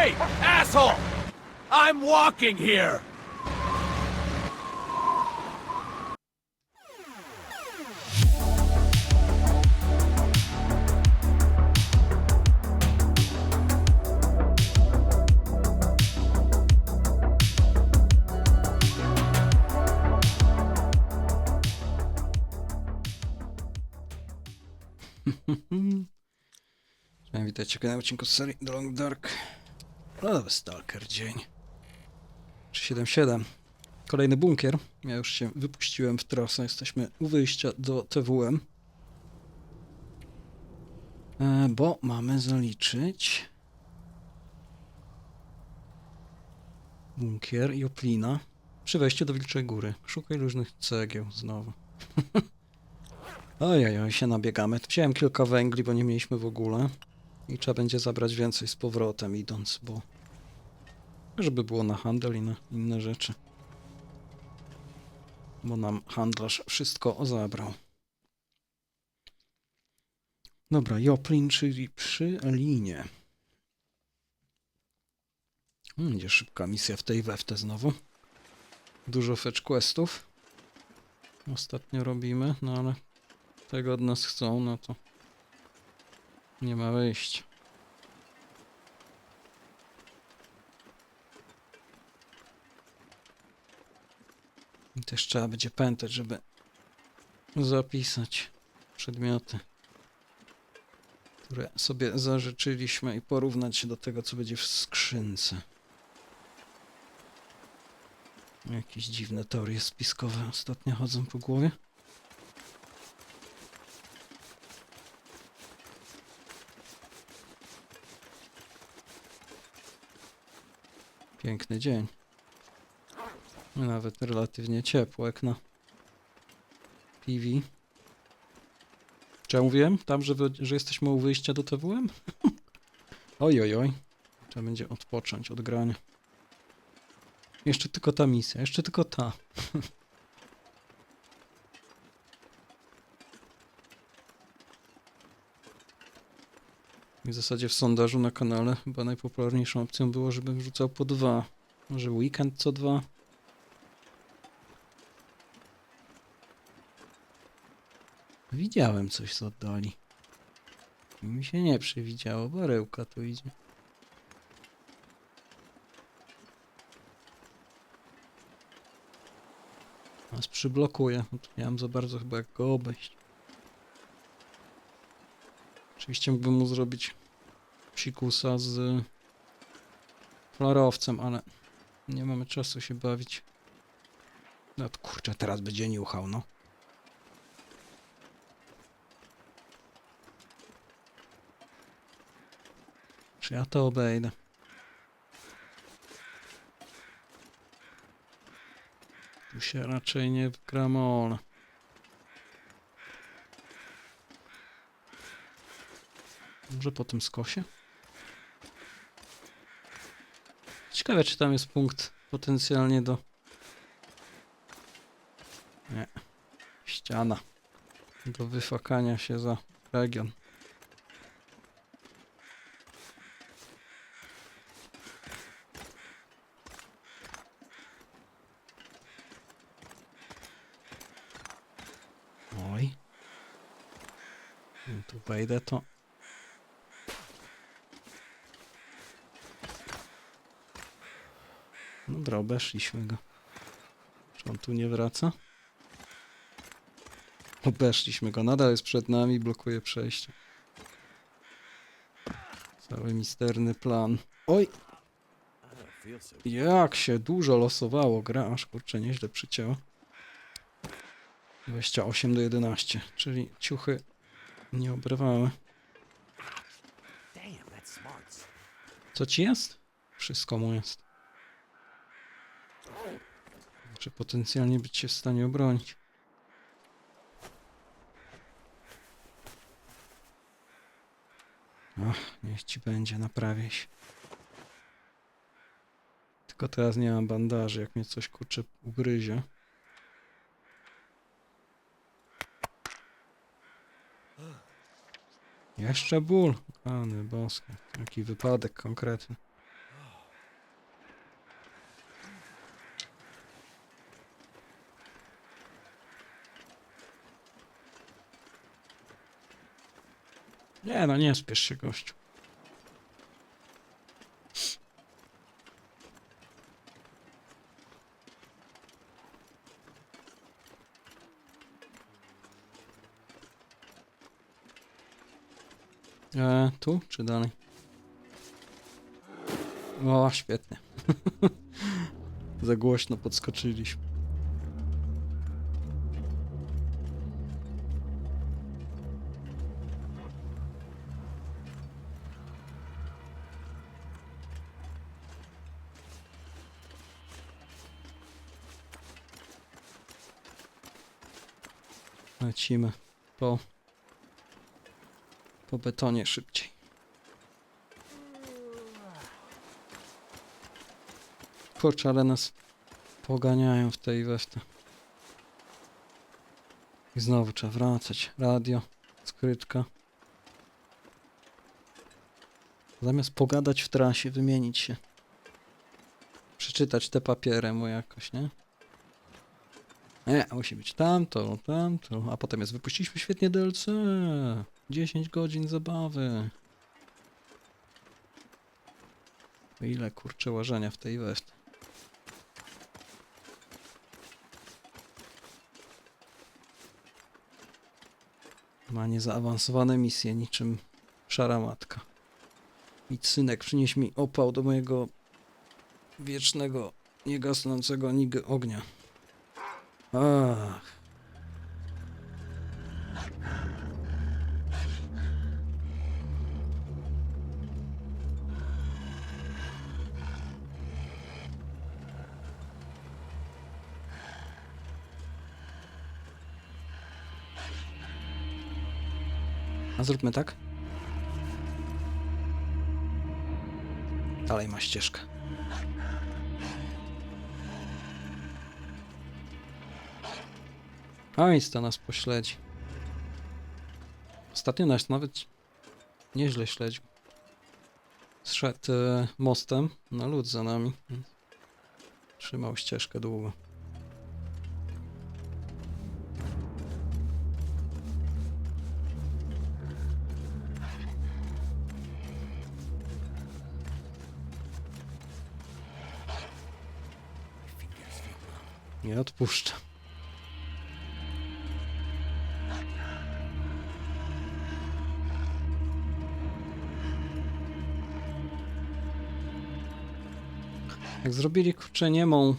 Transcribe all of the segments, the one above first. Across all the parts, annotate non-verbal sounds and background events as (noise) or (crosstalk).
Hey, asshole! I'm walking here! (laughs) Witajcie kolejnym odcinku serii The Long Dark. Nowy Stalker dzień. 377. Kolejny bunkier. Ja już się wypuściłem w trasę. Jesteśmy u wyjścia do TWM. E, bo mamy zaliczyć bunkier Joplina przy wejściu do Wilczej Góry. Szukaj różnych cegieł znowu. (laughs) Ojej, oj, się nabiegamy. Wziąłem kilka węgli, bo nie mieliśmy w ogóle. I trzeba będzie zabrać więcej z powrotem idąc, bo... Żeby było na handel i na inne rzeczy. Bo nam handlarz wszystko zabrał. Dobra, Joplin, czyli przy linie. Hmm, Będzie szybka misja w tej weftę znowu. Dużo fetch questów. Ostatnio robimy, no ale tego od nas chcą, no to nie ma wyjścia. I też trzeba będzie pamiętać, żeby zapisać przedmioty, które sobie zażyczyliśmy i porównać się do tego, co będzie w skrzynce. Jakieś dziwne teorie spiskowe ostatnio chodzą po głowie. Piękny dzień. Nawet relatywnie ciepło jak na PV. Czy ja mówiłem tam, że, wy, że jesteśmy u wyjścia do TWM? (laughs) oj, oj, oj. Trzeba będzie odpocząć od grania. Jeszcze tylko ta misja, jeszcze tylko ta. (laughs) W zasadzie w sondażu na kanale chyba najpopularniejszą opcją było, żebym wrzucał po dwa. Może weekend co dwa. Widziałem coś z oddali. Mi się nie przewidziało, barełka tu idzie. Nas przyblokuje, no nie mam za bardzo chyba jak go obejść. Oczywiście mógłbym mu zrobić psikusa z flarowcem, ale nie mamy czasu się bawić. No kurczę, teraz będzie niuchał, no. Czy ja to obejdę? Tu się raczej nie wgramolę. Może po tym skosie? Ciekawe, czy tam jest punkt potencjalnie do... Nie. Ściana. Do wyfakania się za region. Oj. Tu wejdę to... Dobra, obeszliśmy go. Czy on tu nie wraca? Obeszliśmy go, nadal jest przed nami, blokuje przejście. Cały misterny plan. Oj! Jak się dużo losowało gra, aż kurczę nieźle przycięło. 28 do 11, czyli ciuchy nie obrywały. Co ci jest? Wszystko mu jest. Czy potencjalnie być się w stanie obronić? Ach, niech ci będzie, naprawię się. Tylko teraz nie mam bandaży, jak mnie coś kurczę ugryzie. Jeszcze ból. Pany boskie, jaki wypadek konkretny. Nie no, nie spiesz się gościu. E, tu czy dalej? O, świetnie. (laughs) Za głośno podskoczyliśmy. Lecimy po, po betonie szybciej. Kurczę, ale nas poganiają w tej i we w te. I znowu trzeba wracać. Radio, skrytka. Zamiast pogadać w trasie, wymienić się. Przeczytać te papiery mu jakoś, nie? Nie, musi być tamto, tamto. A potem jest, wypuściliśmy świetnie DLC. 10 godzin zabawy. Ile kurcze łażenia w tej west. Ma niezaawansowane misje, niczym szara matka. I synek, przynieś mi opał do mojego wiecznego, niegasnącego nig- ognia. Ach. A zróbmy tak? Dalej ma ścieżkę. To nas pośledzi. Ostatnio nas nawet nieźle śledził. Zszedł e, mostem na lód za nami. Trzymał ścieżkę długo. Nie odpuszczę. Jak zrobili kurczę niemą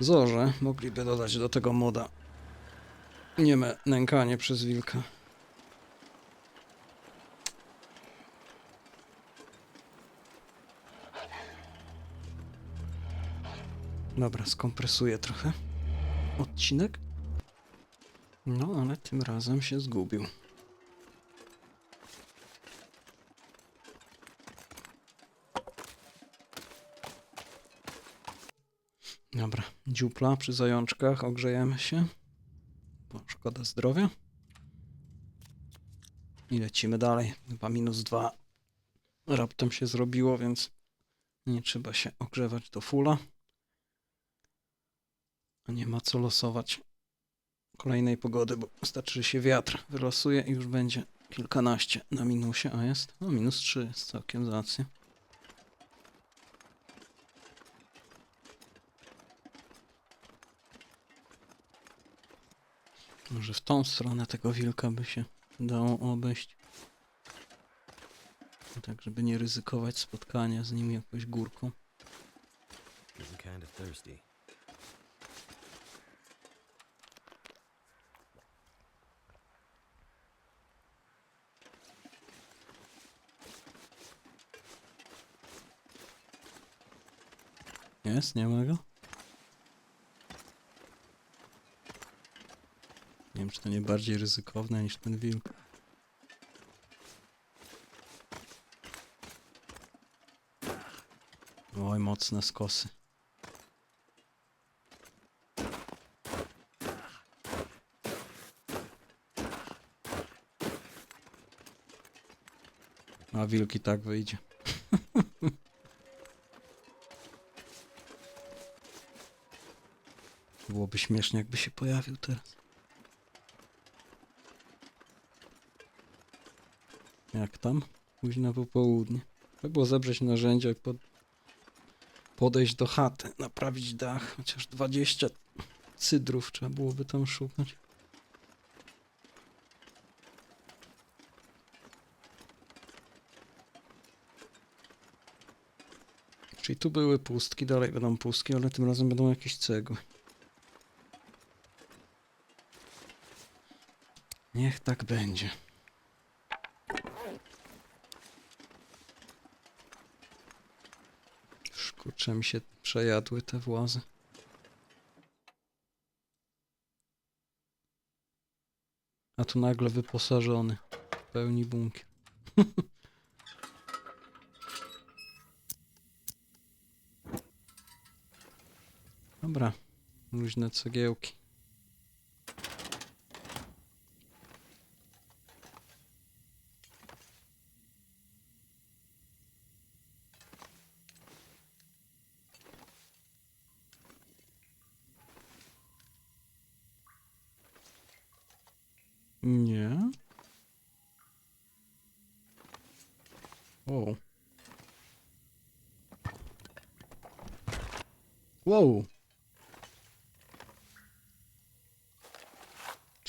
zorzę, mogliby dodać do tego moda nieme nękanie przez wilka. Dobra, skompresuję trochę odcinek. No, ale tym razem się zgubił. Dobra, dziupla przy zajączkach, ogrzejemy się. Bo szkoda zdrowia. I lecimy dalej. Chyba minus dwa raptem się zrobiło, więc nie trzeba się ogrzewać do fula. A nie ma co losować kolejnej pogody, bo wystarczy, że się wiatr wylosuje i już będzie kilkanaście na minusie, a jest? No minus 3 jest całkiem zacnie. Może w tą stronę tego wilka by się dało obejść. Tak, żeby nie ryzykować spotkania z nim jakąś górką. Jest, nie ma go? Nie wiem, czy to nie bardziej ryzykowne niż ten wilk. Oj, mocne skosy. A wilk i tak wyjdzie. (laughs) Byłoby śmiesznie, jakby się pojawił teraz. Jak tam? Późno popołudnie. Trzeba było zebrać narzędzia i pod... podejść do chaty, naprawić dach. Chociaż 20 cydrów trzeba byłoby tam szukać. Czyli tu były pustki, dalej będą pustki, ale tym razem będą jakieś cegły. Niech tak będzie. Już kurczę mi się przejadły te włazy. A tu nagle wyposażony. W pełni bunkier. (laughs) Dobra. Luźne cegiełki.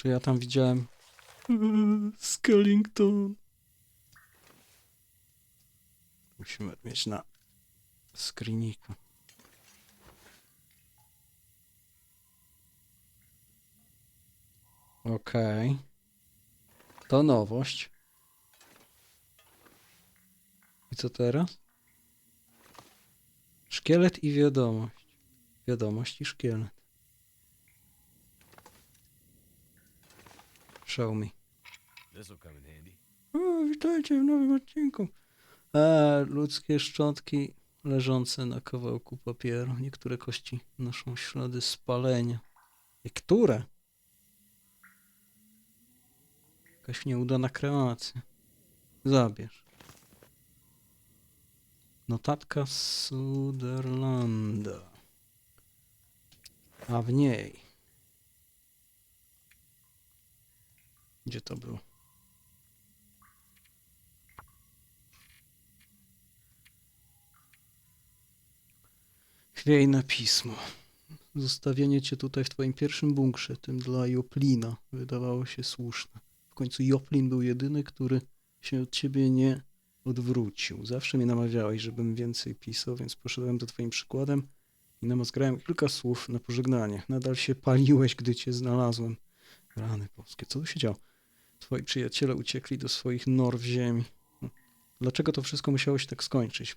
Ja tam widziałem Skellington? Musimy mieć na screeniku. Okej. To nowość. I co teraz? Szkielet i wiadomość. Wiadomość i szkielet. Show me. O, witajcie w nowym odcinku. E, ludzkie szczątki leżące na kawałku papieru. Niektóre kości noszą ślady spalenia. Niektóre? Jakaś nieudana kremacja. Zabierz. Notatka z Suderlanda. A w niej. Gdzie to było? Chwiejne pismo. Zostawienie cię tutaj w twoim pierwszym bunkrze, tym dla Joplina, wydawało się słuszne. W końcu Joplin był jedyny, który się od ciebie nie odwrócił. Zawsze mnie namawiałeś, żebym więcej pisał, więc poszedłem za twoim przykładem i namazgrałem kilka słów na pożegnanie. Nadal się paliłeś, gdy cię znalazłem. Rany polskie, co tu się działo? Twoi przyjaciele uciekli do swoich nor w ziemi. Dlaczego to wszystko musiało się tak skończyć?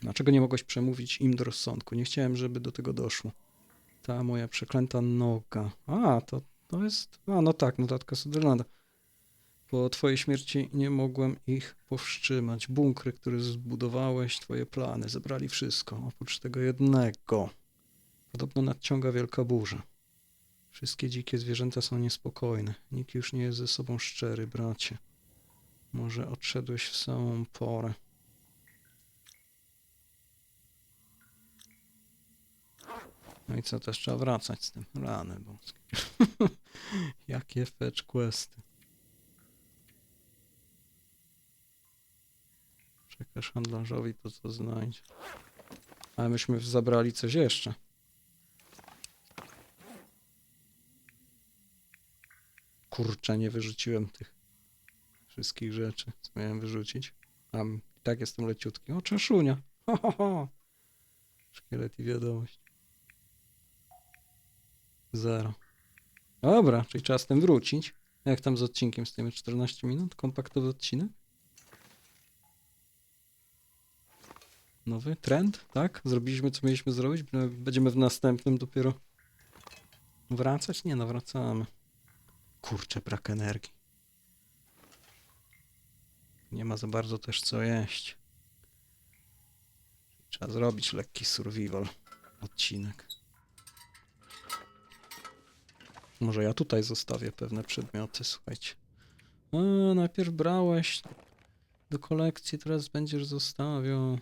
Dlaczego nie mogłeś przemówić im do rozsądku? Nie chciałem, żeby do tego doszło. Ta moja przeklęta noga. A, to, to jest... A, no tak, notatka Sutherlanda. Po twojej śmierci nie mogłem ich powstrzymać. Bunkry, które zbudowałeś, twoje plany, zebrali wszystko, oprócz tego jednego. Podobno nadciąga wielka burza. Wszystkie dzikie zwierzęta są niespokojne. Nikt już nie jest ze sobą szczery, bracie. Może odszedłeś w samą porę. No i co, też trzeba wracać z tym. Rany boskie. (laughs) Jakie fetch questy. Przekaż handlarzowi to, co znajdzie. Ale myśmy zabrali coś jeszcze. Kurczę, nie wyrzuciłem tych wszystkich rzeczy, co miałem wyrzucić. I tak jestem leciutki. O, czeszunia. Ho, ho, ho. Szkielet i wiadomość. Zero. Dobra, czyli trzeba z tym wrócić. Jak tam z odcinkiem tymi 14 minut? Kompaktowy odcinek? Nowy trend, tak? Zrobiliśmy co mieliśmy zrobić. Będziemy w następnym dopiero wracać? Nie, no wracamy. Kurczę, brak energii. Nie ma za bardzo też co jeść. Trzeba zrobić lekki survival odcinek. Może ja tutaj zostawię pewne przedmioty, słuchajcie. A, najpierw brałeś do kolekcji, teraz będziesz zostawiał.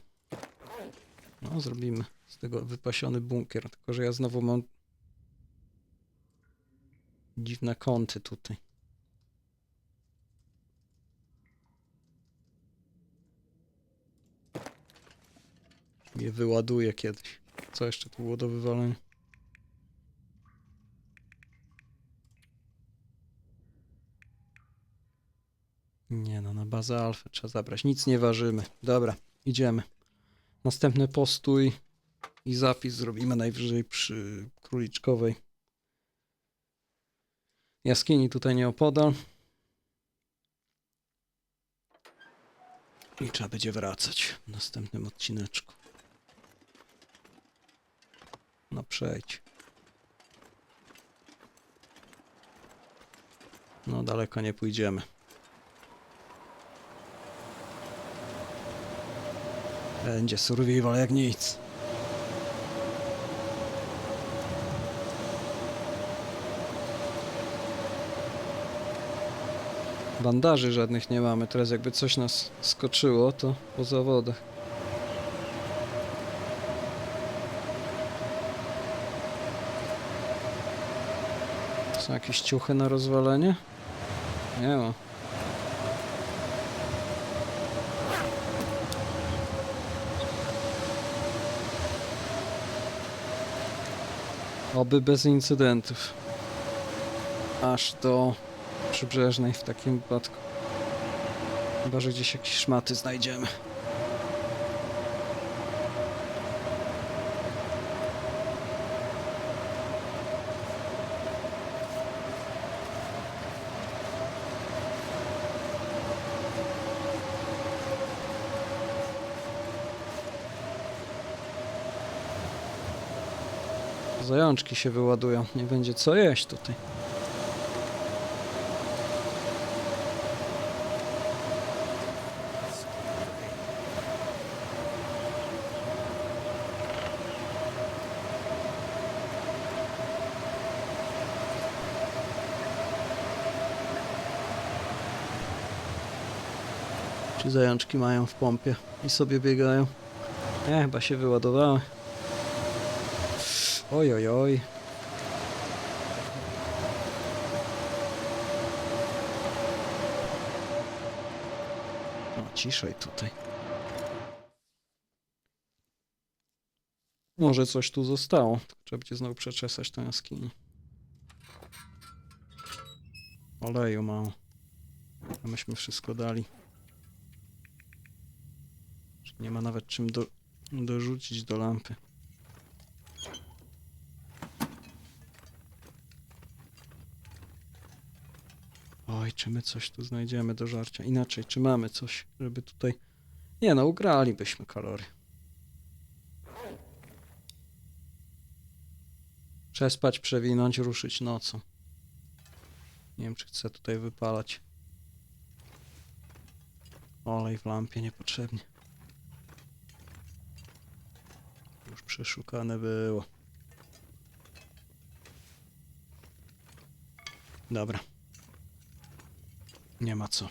No, zrobimy z tego wypasiony bunkier, tylko że ja znowu mam dziwne kąty tutaj. Je wyładuje kiedyś. Co jeszcze tu było do wywalenia? Nie no, na bazę alfy trzeba zabrać. Nic nie ważymy. Dobra, idziemy. Następny postój i zapis zrobimy najwyżej przy króliczkowej jaskini tutaj nieopodal. I trzeba będzie wracać w następnym odcineczku. No przejdź. No daleko nie pójdziemy. Będzie survival jak nic. Bandaży żadnych nie mamy. Teraz jakby coś nas skoczyło, to po zawodach. Są jakieś ciuchy na rozwalenie? Nie ma. Oby bez incydentów. Aż do przybrzeżnej w takim wypadku. Chyba, że gdzieś jakieś szmaty znajdziemy. Zajączki się wyładują. Nie będzie co jeść tutaj. Czy zajączki mają w pompie i sobie biegają? Nie, chyba się wyładowały. Oj, oj, oj. No, ciszej tutaj. Może coś tu zostało. Trzeba będzie znowu przeczesać tę jaskinię. Oleju mało. Myśmy wszystko dali. Nie ma nawet czym do, dorzucić do lampy. Oj, czy my coś tu znajdziemy do żarcia? Inaczej, czy mamy coś, żeby tutaj... Nie no, ugralibyśmy kalory. Przespać, przewinąć, ruszyć nocą. Nie wiem, czy chcę tutaj wypalać. Olej w lampie niepotrzebnie. Już przeszukane było. Dobra. Nie ma co.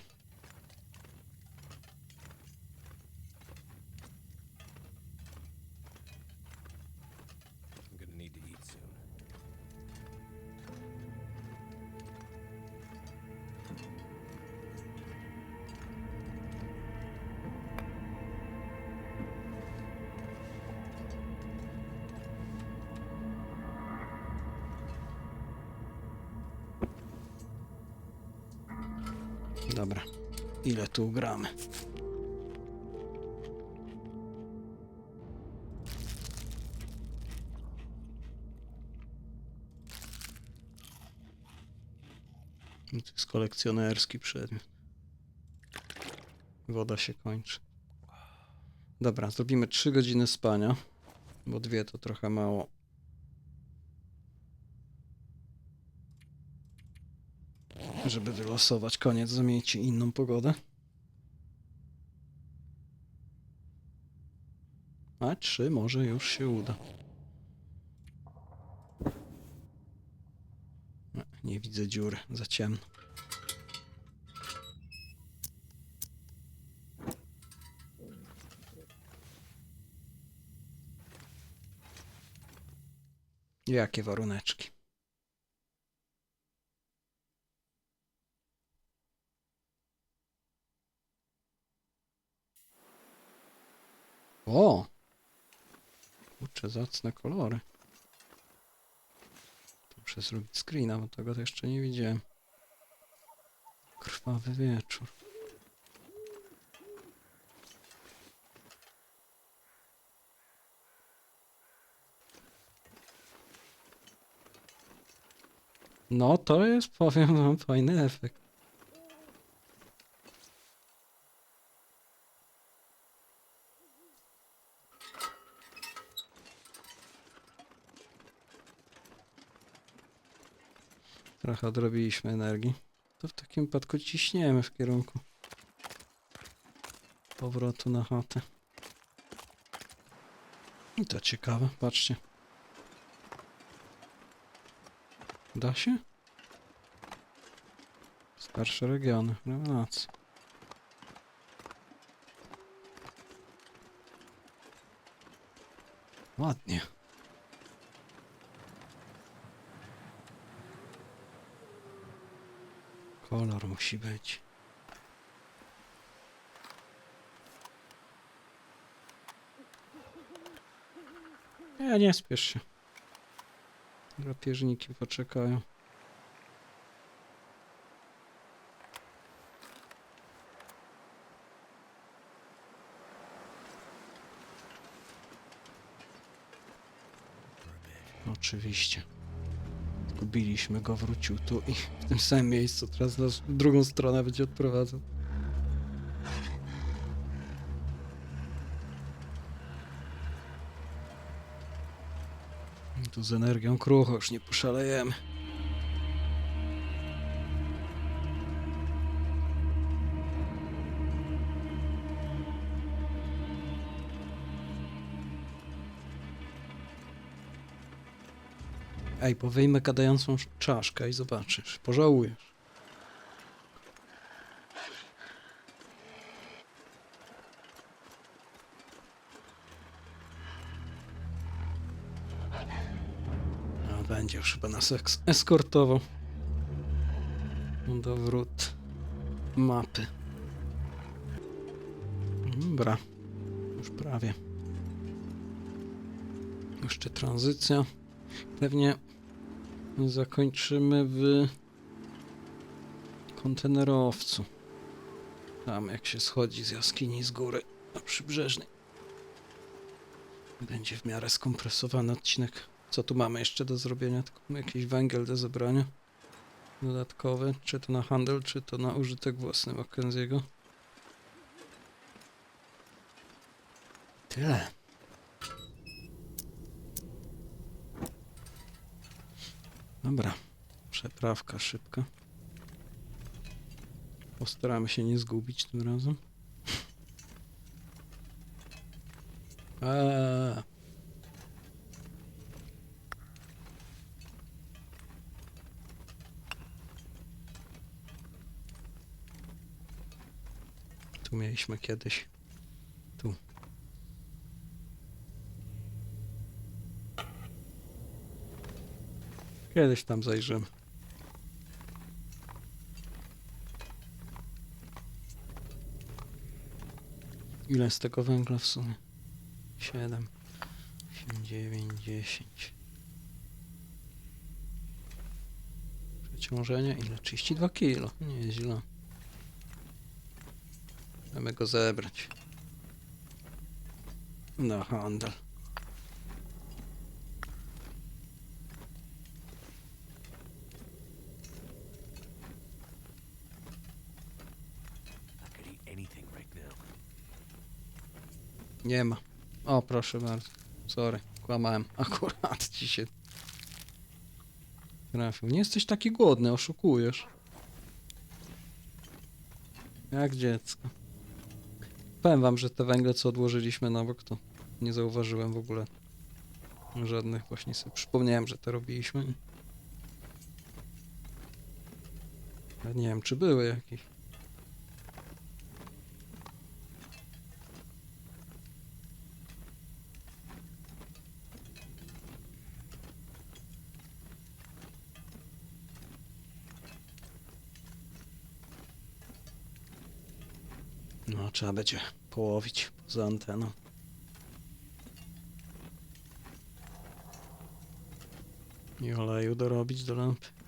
tu gramy? To jest kolekcjonerski przedmiot. Woda się kończy. Dobra, zrobimy 3 godziny spania, bo dwie to trochę mało. żeby wylosować koniec, zamienić inną pogodę. A trzy może już się uda. Nie, widzę dziury, za ciemno. Jakie waruneczki? O! Kurczę, zacne kolory. Muszę zrobić screena, bo tego to jeszcze nie widziałem. Krwawy wieczór. No to jest, powiem wam, fajny efekt. Trochę odrobiliśmy energii. To w takim wypadku ciśniemy w kierunku powrotu na chatę. I to ciekawe, patrzcie. Da się? Starsze regiony, rewelacja. Ładnie. Kolor musi być. Nie, nie spiesz się. Drapieżniki poczekają. Oczywiście. Zgubiliśmy go, wrócił tu i w tym samym miejscu. Teraz nas w drugą stronę będzie odprowadzał. Tu z energią krucho już nie poszalejemy. Ej, bo wyjmę gadającą sz- czaszkę i zobaczysz. Pożałujesz. A będzie już chyba nas eskortował. Dowrót mapy. Dobra. Już prawie. Jeszcze tranzycja. Pewnie zakończymy w kontenerowcu. Tam jak się schodzi z jaskini z góry na przybrzeżnej. Będzie w miarę skompresowany odcinek. Co tu mamy jeszcze do zrobienia? Tylko jakiś węgiel do zebrania. Dodatkowy. Czy to na handel, czy to na użytek własny Mackenziego. Tyle. Dobra. Przeprawka szybka. Postaramy się nie zgubić tym razem. (laughs) Eee. Tu mieliśmy kiedyś. Tu. Kiedyś tam zajrzymy. Ile z tego węgla w sumie? 7, 8, 9, 10. Przeciążenie ile? 32 kilo. Nieźle. Chcemy go zebrać. Na handel. Nie ma. O, proszę bardzo. Sorry, kłamałem. (laughs) Akurat ci się trafił. Nie jesteś taki głodny, oszukujesz. Jak dziecko. Powiem wam, że te węgle, co odłożyliśmy na bok, to nie zauważyłem w ogóle żadnych. Właśnie sobie przypomniałem, że to robiliśmy. Ja nie wiem, czy były jakieś. trzeba będzie połowić poza anteną. I oleju dorobić do lampy.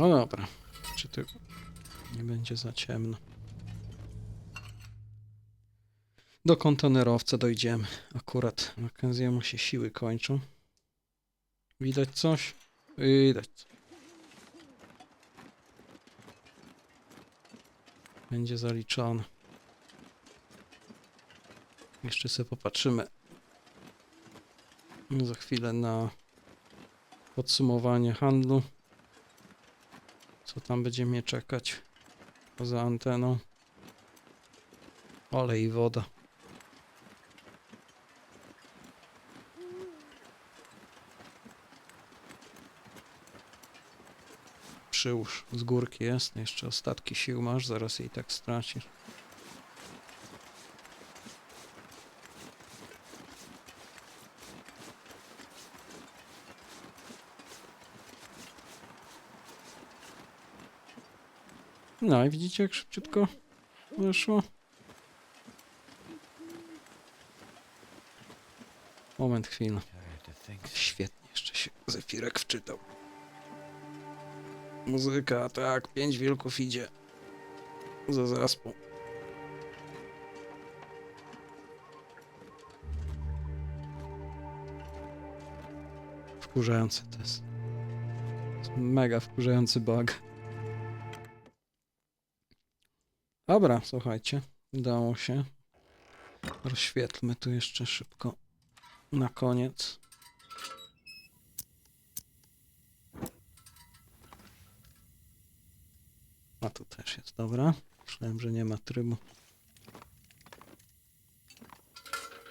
No dobra. Czy tu nie będzie za ciemno? Do kontenerowca dojdziemy. Akurat okazjemu się siły kończą. Widać coś? Widać. Będzie zaliczone. Jeszcze sobie popatrzymy za chwilę na podsumowanie handlu. Co tam będzie mnie czekać poza anteną? Olej i woda. Przyłóż z górki jest, jeszcze ostatki sił masz, zaraz jej tak stracisz. No i widzicie jak szybciutko wyszło? Moment, chwilę. Świetnie, jeszcze się Zefirek wczytał. Muzyka, tak, pięć wilków idzie. Za zaspą. Wkurzające to jest. To jest mega wkurzający bug. Dobra, słuchajcie. Udało się. Rozświetlmy tu jeszcze szybko. Na koniec. A tu też jest, dobra. Myślałem, że nie ma trybu.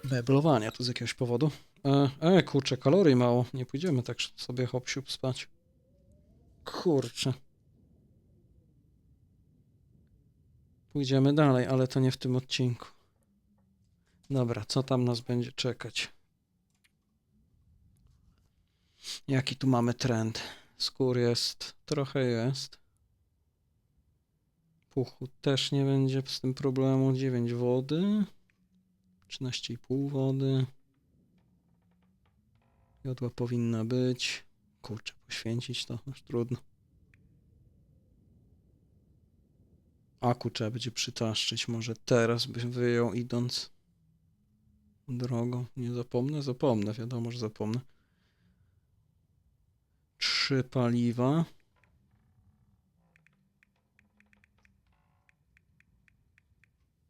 Beblowania tu z jakiegoś powodu. E, e kurczę, kalorii mało. Nie pójdziemy tak sobie hop spać. Kurczę. Pójdziemy dalej, ale to nie w tym odcinku. Dobra, co tam nas będzie czekać? Jaki tu mamy trend? Skór jest, trochę jest. Puchu też nie będzie z tym problemu. 9 wody. 13,5 wody. Jodła powinna być. Kurczę, poświęcić to już trudno. Aku trzeba będzie przytaszczyć. Może teraz bym wyjął idąc drogą. Nie zapomnę? Zapomnę, wiadomo, że zapomnę. Trzy paliwa.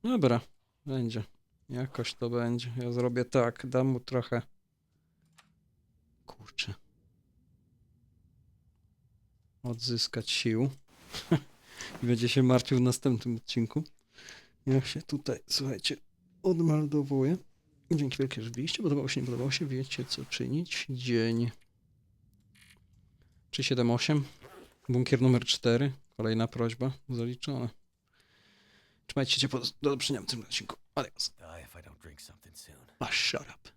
Dobra, będzie. Jakoś to będzie. Ja zrobię tak, dam mu trochę. Kurczę. Odzyskać sił. (laughs) I będzie się martwił w następnym odcinku. Jak się tutaj, słuchajcie, odmeldowuję. Dzięki wielkie, że byliście. Podobało się, nie podobało się. Wiecie, co czynić. Dzień 378. Bunkier numer 4. Kolejna prośba. Zaliczone. Trzymajcie się ciepło. Do do zobaczenia w tym odcinku. Adios. Die if I don't drink something soon. Ah, shut up.